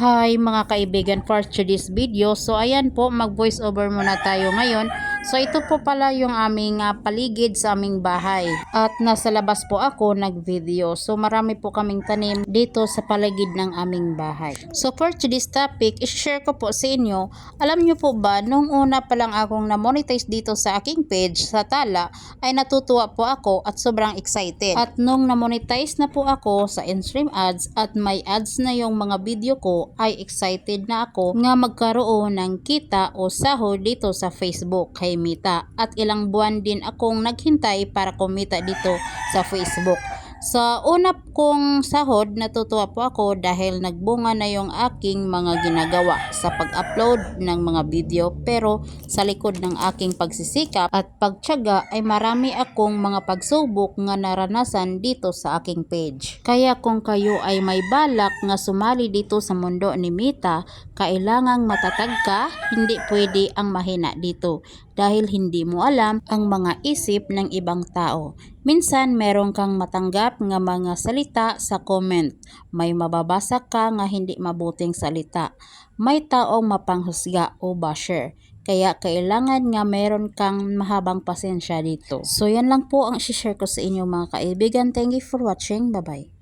Hi mga kaibigan for today's video. So ayan po, mag voice over muna tayo ngayon. So ito po pala yung aming ah, paligid sa aming bahay. At nasa labas po ako nag-video. So marami po kaming tanim dito sa paligid ng aming bahay. So for today's topic, i-share ko po sa inyo. Alam nyo po ba, nung una pa lang akong na-monetize dito sa aking page sa Tala, ay natutuwa po ako at sobrang excited. At nung na-monetize na po ako sa in-stream ads at may ads na yung mga video ko, ay excited na ako nga magkaroon ng kita o sahod dito sa Facebook kay Mita. At ilang buwan din akong naghintay para kumita dito sa Facebook. Sa una kong sahod, natutuwa po ako dahil nagbunga na yung aking mga ginagawa sa pag-upload ng mga video pero sa likod ng aking pagsisikap at pagtyaga ay marami akong mga pagsubok nga naranasan dito sa aking page. Kaya kung kayo ay may balak nga sumali dito sa mundo ni Mita, kailangang matatag ka, hindi pwede ang mahina dito dahil hindi mo alam ang mga isip ng ibang tao. Minsan meron kang matanggap nga mga salita sa comment. May mababasa ka nga hindi mabuting salita. May taong mapanghusga o basher. Kaya kailangan nga meron kang mahabang pasensya dito. So yan lang po ang share ko sa inyo mga kaibigan. Thank you for watching. Bye-bye.